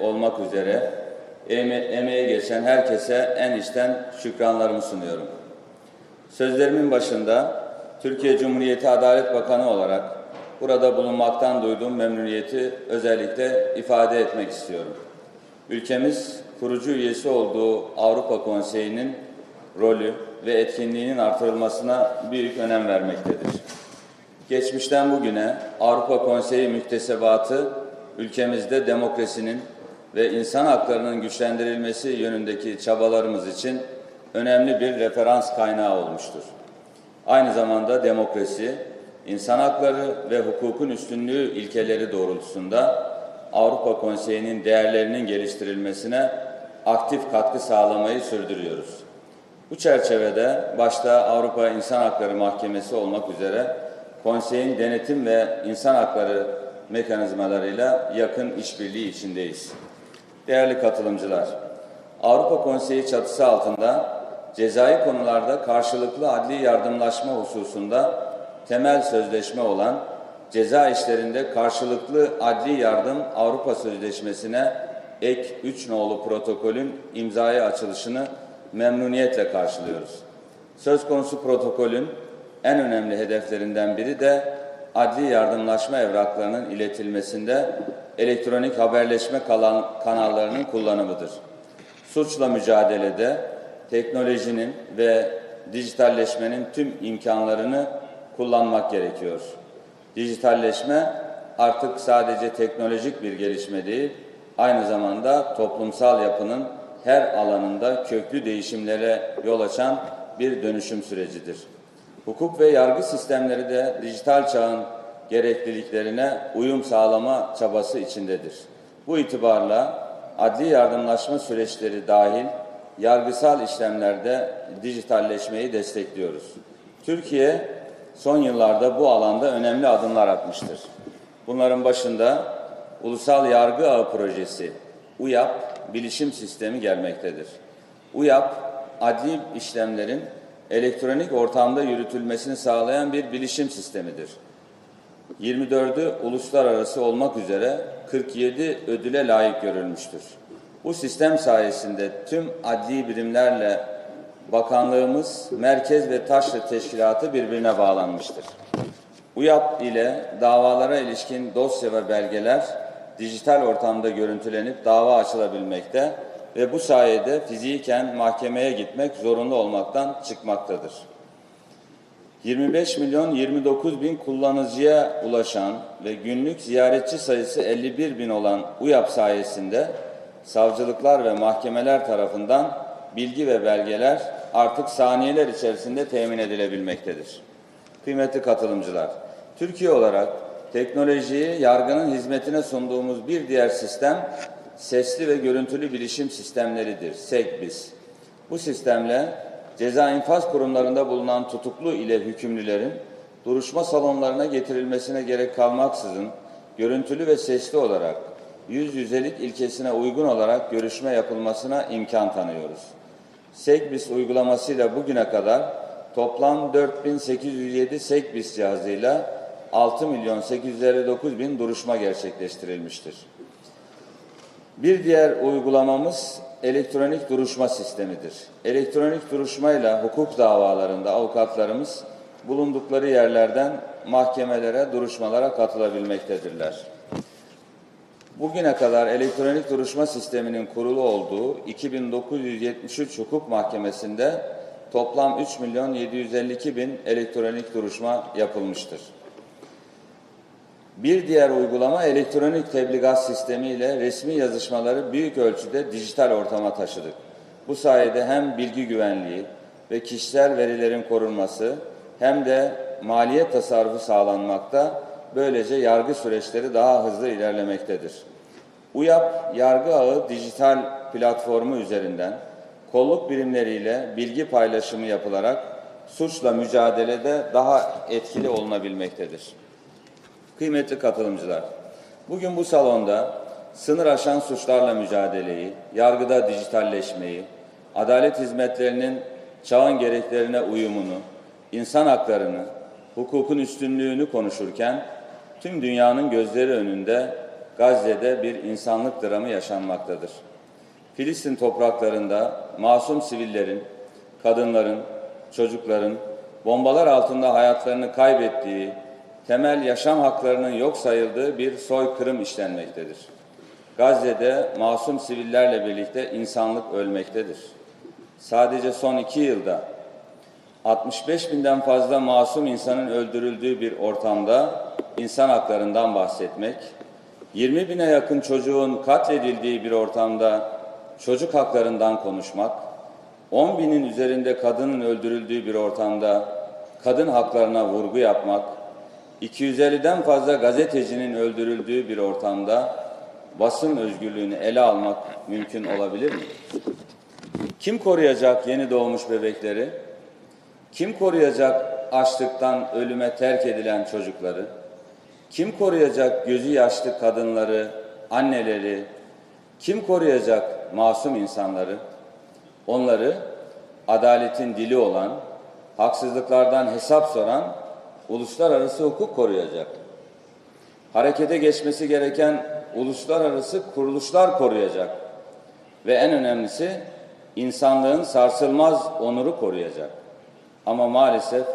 olmak üzere eme emeğe geçen herkese en içten şükranlarımı sunuyorum. Sözlerimin başında Türkiye Cumhuriyeti Adalet Bakanı olarak burada bulunmaktan duyduğum memnuniyeti özellikle ifade etmek istiyorum. Ülkemiz kurucu üyesi olduğu Avrupa Konseyi'nin rolü ve etkinliğinin artırılmasına büyük önem vermektedir. Geçmişten bugüne Avrupa Konseyi müktesebatı ülkemizde demokrasinin ve insan haklarının güçlendirilmesi yönündeki çabalarımız için önemli bir referans kaynağı olmuştur. Aynı zamanda demokrasi, insan hakları ve hukukun üstünlüğü ilkeleri doğrultusunda Avrupa Konseyi'nin değerlerinin geliştirilmesine aktif katkı sağlamayı sürdürüyoruz. Bu çerçevede başta Avrupa İnsan Hakları Mahkemesi olmak üzere konseyin denetim ve insan hakları mekanizmalarıyla yakın işbirliği içindeyiz. Değerli katılımcılar, Avrupa Konseyi çatısı altında cezai konularda karşılıklı adli yardımlaşma hususunda temel sözleşme olan ceza işlerinde karşılıklı adli yardım Avrupa Sözleşmesi'ne ek 3 nolu protokolün imzaya açılışını memnuniyetle karşılıyoruz. Söz konusu protokolün en önemli hedeflerinden biri de adli yardımlaşma evraklarının iletilmesinde elektronik haberleşme kalan kanallarının kullanımıdır. Suçla mücadelede teknolojinin ve dijitalleşmenin tüm imkanlarını kullanmak gerekiyor. Dijitalleşme artık sadece teknolojik bir gelişme değil, aynı zamanda toplumsal yapının her alanında köklü değişimlere yol açan bir dönüşüm sürecidir. Hukuk ve yargı sistemleri de dijital çağın gerekliliklerine uyum sağlama çabası içindedir. Bu itibarla adli yardımlaşma süreçleri dahil yargısal işlemlerde dijitalleşmeyi destekliyoruz. Türkiye son yıllarda bu alanda önemli adımlar atmıştır. Bunların başında Ulusal Yargı Ağı Projesi, UYAP, bilişim sistemi gelmektedir. UYAP, adli işlemlerin elektronik ortamda yürütülmesini sağlayan bir bilişim sistemidir. 24'ü uluslararası olmak üzere 47 ödüle layık görülmüştür. Bu sistem sayesinde tüm adli birimlerle bakanlığımız, merkez ve taşra teşkilatı birbirine bağlanmıştır. UYAP ile davalara ilişkin dosya ve belgeler dijital ortamda görüntülenip dava açılabilmekte ve bu sayede fiziken mahkemeye gitmek zorunlu olmaktan çıkmaktadır. 25 milyon 29 bin kullanıcıya ulaşan ve günlük ziyaretçi sayısı 51 bin olan UYAP sayesinde savcılıklar ve mahkemeler tarafından bilgi ve belgeler artık saniyeler içerisinde temin edilebilmektedir. Kıymetli katılımcılar, Türkiye olarak teknolojiyi yargının hizmetine sunduğumuz bir diğer sistem sesli ve görüntülü bilişim sistemleridir, SEGBİS. Bu sistemle ceza infaz kurumlarında bulunan tutuklu ile hükümlülerin duruşma salonlarına getirilmesine gerek kalmaksızın görüntülü ve sesli olarak yüz yüzelik ilkesine uygun olarak görüşme yapılmasına imkan tanıyoruz. SEGBİS uygulamasıyla bugüne kadar toplam 4807 SEGBİS cihazıyla 6 milyon 859 bin duruşma gerçekleştirilmiştir. Bir diğer uygulamamız elektronik duruşma sistemidir. Elektronik duruşmayla hukuk davalarında avukatlarımız bulundukları yerlerden mahkemelere, duruşmalara katılabilmektedirler. Bugüne kadar elektronik duruşma sisteminin kurulu olduğu 2973 hukuk mahkemesinde toplam 3 milyon 752 bin elektronik duruşma yapılmıştır. Bir diğer uygulama elektronik tebligat sistemi ile resmi yazışmaları büyük ölçüde dijital ortama taşıdık. Bu sayede hem bilgi güvenliği ve kişisel verilerin korunması hem de maliyet tasarrufu sağlanmakta, böylece yargı süreçleri daha hızlı ilerlemektedir. UYAP Yargı Ağı dijital platformu üzerinden kolluk birimleriyle bilgi paylaşımı yapılarak suçla mücadelede daha etkili olunabilmektedir. Kıymetli katılımcılar, bugün bu salonda sınır aşan suçlarla mücadeleyi, yargıda dijitalleşmeyi, adalet hizmetlerinin çağın gereklerine uyumunu, insan haklarını, hukukun üstünlüğünü konuşurken tüm dünyanın gözleri önünde Gazze'de bir insanlık dramı yaşanmaktadır. Filistin topraklarında masum sivillerin, kadınların, çocukların bombalar altında hayatlarını kaybettiği, temel yaşam haklarının yok sayıldığı bir soykırım işlenmektedir. Gazze'de masum sivillerle birlikte insanlık ölmektedir. Sadece son iki yılda 65 binden fazla masum insanın öldürüldüğü bir ortamda insan haklarından bahsetmek, 20 bine yakın çocuğun katledildiği bir ortamda çocuk haklarından konuşmak, 10 binin üzerinde kadının öldürüldüğü bir ortamda kadın haklarına vurgu yapmak, 250'den fazla gazetecinin öldürüldüğü bir ortamda basın özgürlüğünü ele almak mümkün olabilir mi? Kim koruyacak yeni doğmuş bebekleri? Kim koruyacak açlıktan ölüme terk edilen çocukları? Kim koruyacak gözü yaşlı kadınları, anneleri? Kim koruyacak masum insanları? Onları adaletin dili olan, haksızlıklardan hesap soran uluslararası hukuk koruyacak. Harekete geçmesi gereken uluslararası kuruluşlar koruyacak. Ve en önemlisi insanlığın sarsılmaz onuru koruyacak. Ama maalesef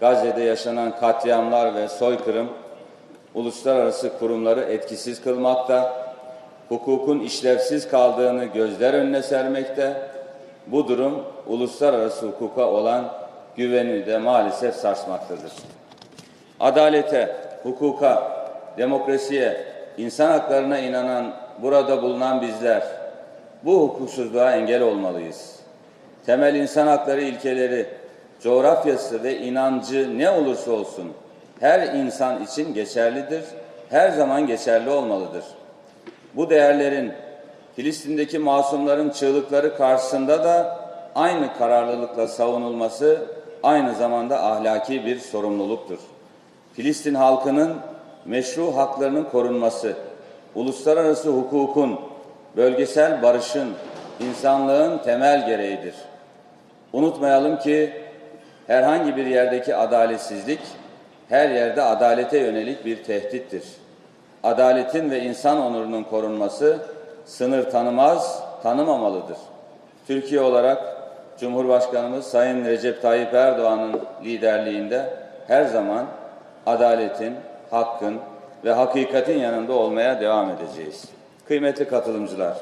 Gazze'de yaşanan katliamlar ve soykırım uluslararası kurumları etkisiz kılmakta, hukukun işlevsiz kaldığını gözler önüne sermekte. Bu durum uluslararası hukuka olan güveni de maalesef sarsmaktadır. Adalete, hukuka, demokrasiye, insan haklarına inanan burada bulunan bizler bu hukuksuzluğa engel olmalıyız. Temel insan hakları ilkeleri, coğrafyası ve inancı ne olursa olsun her insan için geçerlidir, her zaman geçerli olmalıdır. Bu değerlerin Filistin'deki masumların çığlıkları karşısında da aynı kararlılıkla savunulması aynı zamanda ahlaki bir sorumluluktur. Filistin halkının meşru haklarının korunması, uluslararası hukukun, bölgesel barışın, insanlığın temel gereğidir. Unutmayalım ki herhangi bir yerdeki adaletsizlik her yerde adalete yönelik bir tehdittir. Adaletin ve insan onurunun korunması sınır tanımaz, tanımamalıdır. Türkiye olarak Cumhurbaşkanımız Sayın Recep Tayyip Erdoğan'ın liderliğinde her zaman adaletin, hakkın ve hakikatin yanında olmaya devam edeceğiz. Kıymetli katılımcılar,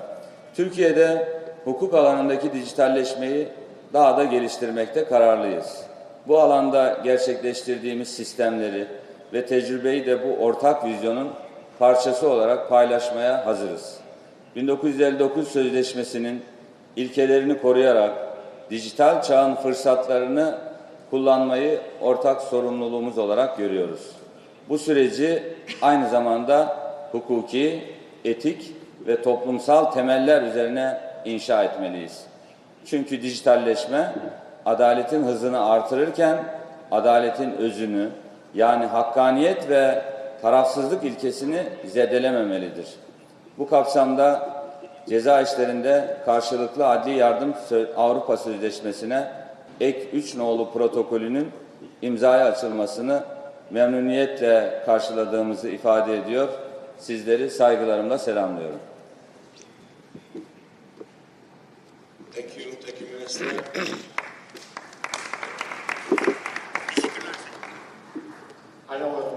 Türkiye'de hukuk alanındaki dijitalleşmeyi daha da geliştirmekte kararlıyız. Bu alanda gerçekleştirdiğimiz sistemleri ve tecrübeyi de bu ortak vizyonun parçası olarak paylaşmaya hazırız. 1959 Sözleşmesi'nin ilkelerini koruyarak dijital çağın fırsatlarını kullanmayı ortak sorumluluğumuz olarak görüyoruz. Bu süreci aynı zamanda hukuki, etik ve toplumsal temeller üzerine inşa etmeliyiz. Çünkü dijitalleşme adaletin hızını artırırken adaletin özünü yani hakkaniyet ve tarafsızlık ilkesini zedelememelidir. Bu kapsamda ceza işlerinde karşılıklı adli yardım Avrupa Sözleşmesi'ne ek 3 nolu protokolünün imzaya açılmasını memnuniyetle karşıladığımızı ifade ediyor. Sizleri saygılarımla selamlıyorum. Thank you, thank you Minister. I know